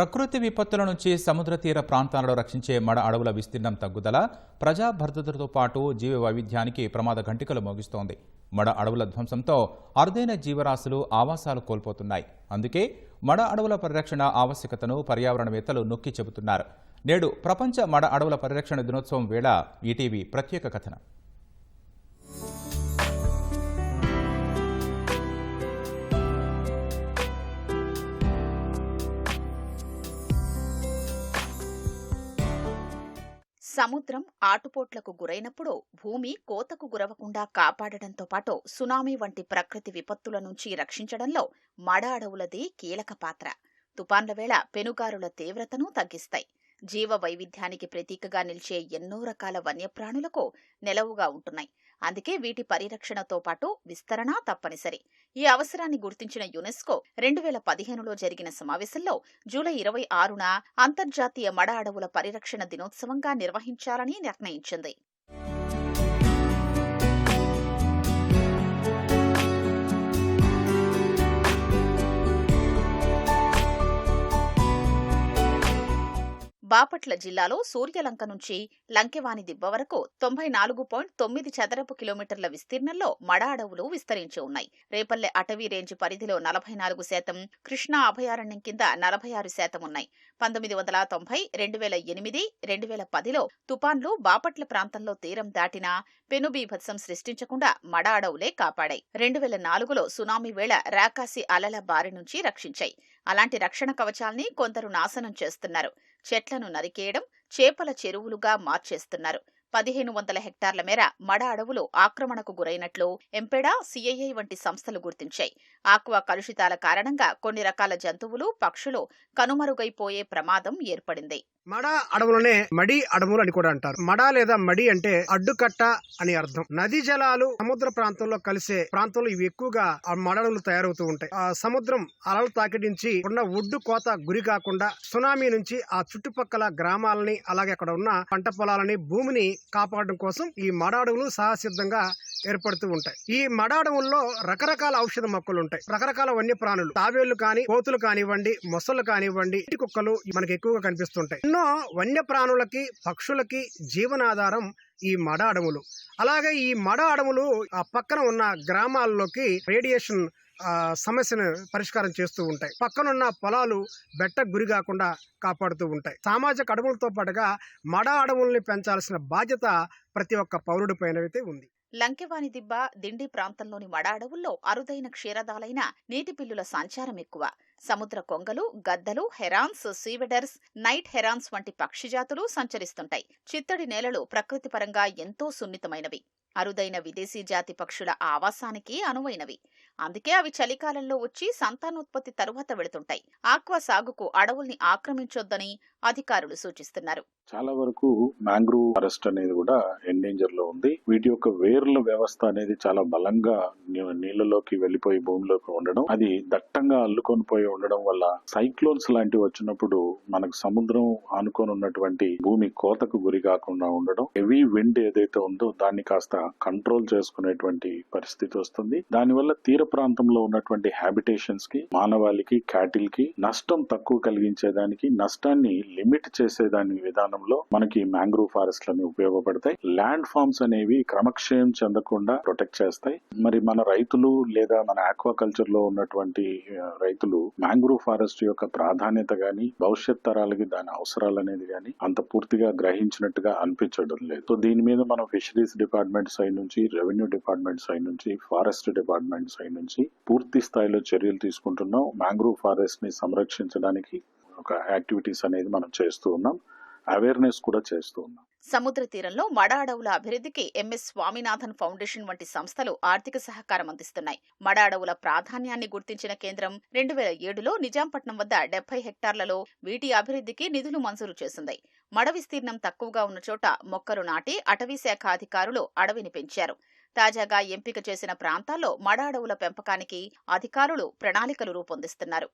ప్రకృతి విపత్తుల నుంచి సముద్ర తీర ప్రాంతాలలో రక్షించే మడ అడవుల విస్తీర్ణం తగ్గుదల ప్రజా భద్రతతో పాటు జీవ వైవిధ్యానికి ప్రమాద ఘంటికలు మోగిస్తోంది. మడ అడవుల ధ్వంసంతో అరుదైన జీవరాశులు ఆవాసాలు కోల్పోతున్నాయి. అందుకే మడ అడవుల పరిరక్షణ ఆవశ్యకతను పర్యావరణవేత్తలు నొక్కి చెబుతున్నారు. నేడు ప్రపంచ మడ అడవుల పరిరక్షణ దినోత్సవం వేళ ఈటీవీ ప్రత్యేక కథనం. సముద్రం ఆటుపోట్లకు గురైనప్పుడు భూమి కోతకు గురవకుండా కాపాడడంతో పాటు సునామీ వంటి ప్రకృతి విపత్తుల నుంచి రక్షించడంలో మడ అడవులది కీలక పాత్ర. తుపాన్ల వేళ పెనుగారుల తీవ్రతను తగ్గిస్తాయి. జీవ వైవిధ్యానికి ప్రతీకగా నిలిచే ఎన్నో రకాల వన్యప్రాణులకు నెలవుగా ఉంటున్నాయి. అందుకే వీటి పరిరక్షణతో పాటు విస్తరణ తప్పనిసరి. ఈ అవసరాన్ని గుర్తించిన యునెస్కో రెండు వేల పదిహేనులో జరిగిన సమావేశంలో జూలై ఇరవై ఆరున అంతర్జాతీయ మడ అడవుల పరిరక్షణ దినోత్సవంగా నిర్వహించాలని నిర్ణయించింది. బాపట్ల జిల్లాలో సూర్యలంక నుంచి లంకెవాని దిబ్బ వరకు తొంభై నాలుగు పాయింట్ తొమ్మిది చదరపు కిలోమీటర్ల విస్తీర్ణంలో మడ అడవులు విస్తరించి ఉన్నాయి. రేపల్లె అటవీ రేంజ్ పరిధిలో నలభై నాలుగు శాతం కృష్ణా అభయారణ్యం కింద నలభై ఆరు శాతం ఉన్నాయి. పంతొమ్మిది వందల తొంభై రెండు వేల ఎనిమిది రెండు వేల పదిలో తుపాన్లు బాపట్ల ప్రాంతంలో తీరం దాటినా పెనుబీభత్సం సృష్టించకుండా మడ అడవులే కాపాడాయి. రెండు వేల నాలుగులో సునామీ వేళ రాకాసి అలల బారి నుంచి రక్షించాయి. అలాంటి రక్షణ కవచాల్ని కొందరు నాశనం చేస్తున్నారు. చెట్లను నరికేయడం చేపల చెరువులుగా మార్చేస్తున్నారు. పదిహేను వందల హెక్టార్ల మేర మడ అడవులు ఆక్రమణకు గురైనట్లు ఎంపెడా సిఐఐ వంటి సంస్థలు గుర్తించాయి. ఆక్వా కలుషితాల కారణంగా కొన్ని రకాల జంతువులు పక్షులు కనుమరుగైపోయే ప్రమాదం ఏర్పడింది. మడ అడవులనే మడి అడవులు అని కూడా అంటారు. మడ లేదా మడి అంటే అడ్డుకట్ట అని అర్థం. నదీ జలాలు సముద్ర ప్రాంతంలో కలిసే ప్రాంతంలో ఇవి ఎక్కువగా ఆ మడ అడవులు తయారవుతూ ఉంటాయి. ఆ సముద్రం అలలు తాకిడించి ఉన్న ఒడ్డు కోత గురి కాకుండా సునామీ నుంచి ఆ చుట్టుపక్కల గ్రామాలని అలాగే అక్కడ ఉన్న పంట పొలాలని భూమిని కాపాడడం కోసం ఈ మడ అడవులు సహసిద్ధంగా ఏర్పడుతూ ఉంటాయి. ఈ మడ అడవుల్లో రకరకాల ఔషధ మొక్కలు ఉంటాయి రకరకాల వన్యప్రాణులు. తావేళ్ళు కానీ కోతులు కానివ్వండి మొసళ్ళు కానివ్వండి ఇటు కుక్కలు మనకి ఎక్కువగా కనిపిస్తుంటాయి. ఎన్నో వన్యప్రాణులకి పక్షులకి జీవనాధారం ఈ మడ అడవులు అలాగే ఈ మడ అడవులు ఆ పక్కన ఉన్న గ్రామాల్లోకి రేడియేషన్ సమస్యను పరిష్కారం చేస్తూ ఉంటాయి. పక్కనున్న పొలాలు బెట్టకు గురి కాకుండా కాపాడుతూ ఉంటాయి. సామాజిక అడవులతో పాటుగా మడ అడవుల్ని పెంచాల్సిన బాధ్యత ప్రతి ఒక్క పౌరుడి పైన అయితే ఉంది. లంకెవాని దిబ్బ దిండి ప్రాంతంలోని మడ అడవుల్లో అరుదైన క్షీరదాలైన నీటి పిల్లుల సంచారం ఎక్కువ. సముద్ర కొంగలు గద్దలు హెరాన్స్ సీవెడర్స్ నైట్ హెరాన్స్ వంటి పక్షిజాతులు సంచరిస్తుంటాయి. చిత్తడి నేలలు ప్రకృతిపరంగా ఎంతో సున్నితమైనవి. అరుదైన విదేశీ జాతి పక్షుల ఆవాసానికి అనువైనవి. అందుకే అవి చలికాలంలో వచ్చి సంతానోత్పత్తి తరువాత వెళుతుంటాయి. ఆక్వా సాగుకు అడవుల్ని ఆక్రమించొద్దని అధికారులు సూచిస్తున్నారు. చాలా వరకు మ్యాంగ్రూవ్ ఫారెస్ట్ అనేది కూడా ఎండేంజర్లో ఉంది. వీటి యొక్క వేర్ల వ్యవస్థ అనేది చాలా బలంగా నీళ్ళలోకి నీళ్ళలోకి వెళ్ళిపోయి భూమిలోకి ఉండడం అది దట్టంగా అల్లుకొని పోయి ఉండడం వల్ల సైక్లోన్స్ లాంటివి వచ్చినప్పుడు మనకు సముద్రం ఆనుకొని ఉన్నటువంటి భూమి కోతకు గురి కాకుండా ఉండడం హెవీ విండ్ ఏదైతే ఉందో దాన్ని కాస్త కంట్రోల్ చేసుకునేటువంటి పరిస్థితి వస్తుంది. దానివల్ల తీర ప్రాంతంలో ఉన్నటువంటి హ్యాబిటేషన్స్కి మానవాళికి క్యాటిల్కి నష్టం తక్కువ కలిగించేదానికి నష్టాన్ని లిమిట్ చేసేదాని విధానంలో మనకి మ్యాంగ్రోవ్ ఫారెస్ట్ లని ఉపయోగపడతాయి. ల్యాండ్ ఫార్మ్స్ అనేవి క్రమక్షయం చెందకుండా ప్రొటెక్ట్ చేస్తాయి. మరి మన రైతులు లేదా మన ఆక్వాకల్చర్లో ఉన్నటువంటి రైతులు మ్యాంగ్రోవ్ ఫారెస్ట్ యొక్క ప్రాధాన్యత గాని భవిష్యత్ తరాలకి దాని అవసరాలు అనేది గాని అంత పూర్తిగా గ్రహించినట్టుగా అనిపించడం లేదు. సో దీని మీద మనం ఫిషరీస్ డిపార్ట్మెంట్ సైడ్ నుంచి రెవెన్యూ డిపార్ట్మెంట్ సైడ్ నుంచి ఫారెస్ట్ డిపార్ట్మెంట్ సైడ్ సంబంధించి పూర్తి స్థాయిలో చర్యలు తీసుకుంటున్నాం. మ్యాంగ్రూవ్ ఫారెస్ట్ని సంరక్షించడానికి ఒక యాక్టివిటీస్ అనేది మనం చేస్తూ ఉన్నాం. అవేర్నెస్ కూడా చేస్తూ ఉన్నాం. సముద్ర తీరంలో మడ అడవుల అభివృద్ధికి ఎంఎస్ స్వామినాథన్ ఫౌండేషన్ వంటి సంస్థలు ఆర్థిక సహకారం అందిస్తున్నాయి. మడ అడవుల ప్రాధాన్యాన్ని గుర్తించిన కేంద్రం రెండు వేల ఏడులో నిజాంపట్నం వద్ద డెబ్బై హెక్టార్లలో వీటి అభివృద్ధికి నిధులు మంజూరు చేసింది. మడ విస్తీర్ణం తక్కువగా ఉన్న చోట మొక్కలు నాటి అటవీ శాఖ అధికారులు అడవిని పెంచారు. తాజాగా ఎంపిక చేసిన ప్రాంతాల్లో మడ అడవుల పెంపకానికి అధికారులు ప్రణాళికలు రూపొందిస్తున్నారు.